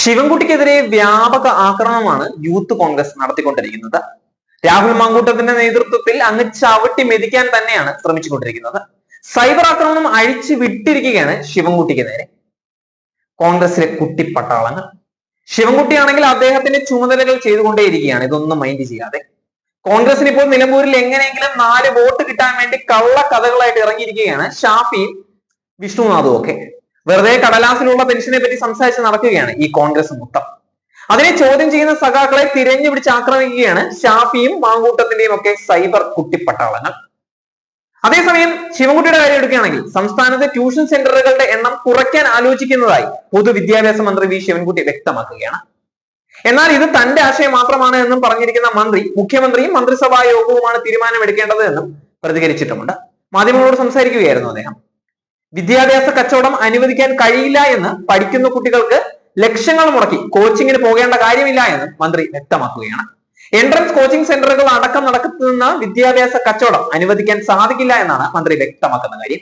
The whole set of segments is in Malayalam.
ശിവൻകുട്ടിക്കെതിരെ വ്യാപക ആക്രമണമാണ് യൂത്ത് കോൺഗ്രസ് നടത്തിക്കൊണ്ടിരിക്കുന്നത്. രാഹുൽ മാങ്കൂട്ടത്തിന്റെ നേതൃത്വത്തിൽ അങ്ങ് ചവിട്ടി മെതിക്കാൻ തന്നെയാണ് ശ്രമിച്ചുകൊണ്ടിരിക്കുന്നത്. സൈബർ ആക്രമണം അഴിച്ചു വിട്ടിരിക്കുകയാണ് ശിവൻകുട്ടിക്ക് നേരെ കോൺഗ്രസിലെ കുട്ടിപ്പട്ടാളങ്ങൾ. ശിവൻകുട്ടിയാണെങ്കിൽ അദ്ദേഹത്തിന്റെ ചുമതലകൾ ചെയ്തുകൊണ്ടേയിരിക്കുകയാണ്. ഇതൊന്നും മൈൻഡ് ചെയ്യാതെ. കോൺഗ്രസിന് ഇപ്പോൾ നിലമ്പൂരിൽ എങ്ങനെയെങ്കിലും നാല് വോട്ട് കിട്ടാൻ വേണ്ടി കള്ള കഥകളായിട്ട് ഇറങ്ങിയിരിക്കുകയാണ് ഷാഫിയും വിഷ്ണുനാഥും ഒക്കെ. വെറുതെ കടലാസിലുള്ള പെൻഷനെ പറ്റി സംസാരിച്ച് നടക്കുകയാണ് ഈ കോൺഗ്രസ് മൊത്തം. അതിനെ ചോദ്യം ചെയ്യുന്ന സഖാക്കളെ തിരഞ്ഞു പിടിച്ച് ആക്രമിക്കുകയാണ് ഷാഫിയും മാങ്കൂട്ടത്തിന്റെയും ഒക്കെ സൈബർ കുട്ടിപ്പട്ടാളങ്ങൾ. അതേസമയം ശിവൻകുട്ടിയുടെ കാര്യം എടുക്കുകയാണെങ്കിൽ സംസ്ഥാനത്തെ ട്യൂഷൻ സെന്ററുകളുടെ എണ്ണം കുറയ്ക്കാൻ ആലോചിക്കുന്നതായി പൊതുവിദ്യാഭ്യാസ മന്ത്രി വി ശിവൻകുട്ടി വ്യക്തമാക്കുകയാണ്. എന്നാൽ ഇത് തന്റെ ആശയം മാത്രമാണ് എന്നും പറഞ്ഞിരിക്കുന്ന മന്ത്രി മുഖ്യമന്ത്രിയും മന്ത്രിസഭാ യോഗവുമാണ് തീരുമാനമെടുക്കേണ്ടത് എന്നും പ്രതികരിച്ചിട്ടുമുണ്ട്. മാധ്യമങ്ങളോട് സംസാരിക്കുകയായിരുന്നു അദ്ദേഹം. വിദ്യാഭ്യാസ കച്ചവടം അനുവദിക്കാൻ കഴിയില്ല എന്ന് പഠിക്കുന്ന കുട്ടികൾക്ക് ലക്ഷങ്ങൾ മുടക്കി കോച്ചിങ്ങിന് പോകേണ്ട കാര്യമില്ല എന്ന് മന്ത്രി വ്യക്തമാക്കുകയാണ്. എൻട്രൻസ് കോച്ചിംഗ് സെന്ററുകൾ അടക്കം നടക്കുന്ന വിദ്യാഭ്യാസ കച്ചവടം അനുവദിക്കാൻ സാധിക്കില്ല എന്നാണ് മന്ത്രി വ്യക്തമാക്കുന്ന കാര്യം.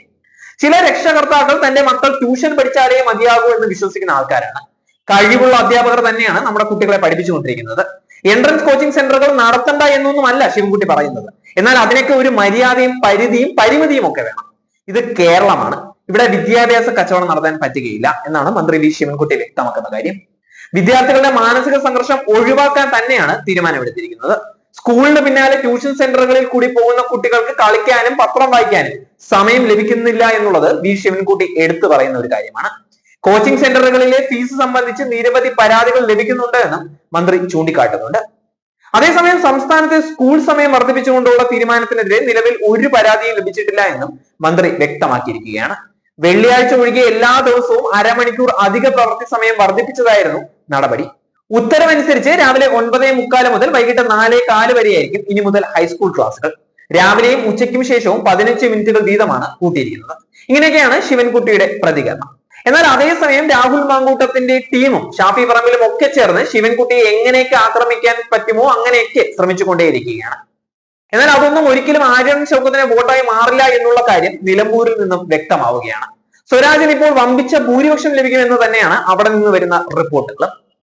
ചില രക്ഷകർത്താക്കൾ തന്റെ മക്കൾ ട്യൂഷൻ പഠിച്ചാലേ മതിയാകൂ എന്ന് വിശ്വസിക്കുന്ന ആൾക്കാരാണ്. കഴിവുള്ള അധ്യാപകർ തന്നെയാണ് നമ്മുടെ കുട്ടികളെ പഠിപ്പിച്ചുകൊണ്ടിരിക്കുന്നത്. എൻട്രൻസ് കോച്ചിങ് സെന്ററുകൾ നടത്തണ്ട എന്നൊന്നുമല്ല ശിവൻകുട്ടി പറയുന്നത്. എന്നാൽ അതിനൊക്കെ ഒരു മര്യാദയും പരിധിയും പരിമിതിയും ഒക്കെ വേണം. ഇത് കേരളമാണ്. ഇവിടെ വിദ്യാഭ്യാസ കച്ചവടം നടത്താൻ പറ്റുകയില്ല എന്നാണ് മന്ത്രി വി ശിവൻകുട്ടി വ്യക്തമാക്കുന്ന കാര്യം. വിദ്യാർത്ഥികളുടെ മാനസിക സംഘർഷം ഒഴിവാക്കാൻ തന്നെയാണ് തീരുമാനമെടുത്തിരിക്കുന്നത് സ്കൂളിന് പിന്നാലെ ട്യൂഷൻ സെന്ററുകളിൽ കൂടി പോകുന്ന കുട്ടികൾക്ക് കളിക്കാനും പത്രം വായിക്കാനും സമയം ലഭിക്കുന്നില്ല എന്നുള്ളത് വി ശിവൻകുട്ടി എടുത്തു പറയുന്ന ഒരു കാര്യമാണ്. കോച്ചിംഗ് സെന്ററുകളിലെ ഫീസ് സംബന്ധിച്ച് നിരവധി പരാതികൾ ലഭിക്കുന്നുണ്ട് എന്നും മന്ത്രി ചൂണ്ടിക്കാട്ടുന്നുണ്ട്. അതേസമയം സംസ്ഥാനത്തെ സ്കൂൾ സമയം വർദ്ധിപ്പിച്ചുകൊണ്ടുള്ള തീരുമാനത്തിനെതിരെ നിലവിൽ ഒരു പരാതിയും ലഭിച്ചിട്ടില്ല എന്നും മന്ത്രി വ്യക്തമാക്കിയിരിക്കുകയാണ്. വെള്ളിയാഴ്ച ഒഴികെ എല്ലാ ദിവസവും അരമണിക്കൂർ അധിക പ്രവൃത്തി സമയം വർദ്ധിപ്പിച്ചതായിരുന്നു നടപടി. ഉത്തരവനുസരിച്ച് രാവിലെ ഒൻപതേ മുക്കാൽ മുതൽ വൈകിട്ട് നാലേ കാൽ വരെയായിരിക്കും ഇനി മുതൽ ഹൈസ്കൂൾ ക്ലാസുകൾ രാവിലെയും ഉച്ചയ്ക്കും ശേഷവും പതിനഞ്ച് മിനിറ്റുകൾ വീതമാണ് കൂട്ടിയിരിക്കുന്നത്. ഇങ്ങനെയൊക്കെയാണ് ശിവൻകുട്ടിയുടെ പ്രതികരണം. എന്നാൽ അതേസമയം രാഹുൽ മാങ്കൂട്ടത്തിന്റെ ടീമും ഷാഫി പറമ്പിലും ഒക്കെ ചേർന്ന് ശിവൻകുട്ടിയെ എങ്ങനെയൊക്കെ ആക്രമിക്കാൻ പറ്റുമോ അങ്ങനെയൊക്കെ ശ്രമിച്ചുകൊണ്ടേയിരിക്കുകയാണ്. എന്നാൽ അതൊന്നും ഒരിക്കലും ആര്യൻ ശൗക്കത്തിന് വോട്ടായി മാറില്ല എന്നുള്ള കാര്യം നിലമ്പൂരിൽ നിന്നും വ്യക്തമാവുകയാണ്. സ്വരാജിന് ഇപ്പോൾ വമ്പിച്ച ഭൂരിപക്ഷം ലഭിക്കുമെന്ന് തന്നെയാണ് അവിടെ നിന്ന് വരുന്ന റിപ്പോർട്ടുകൾ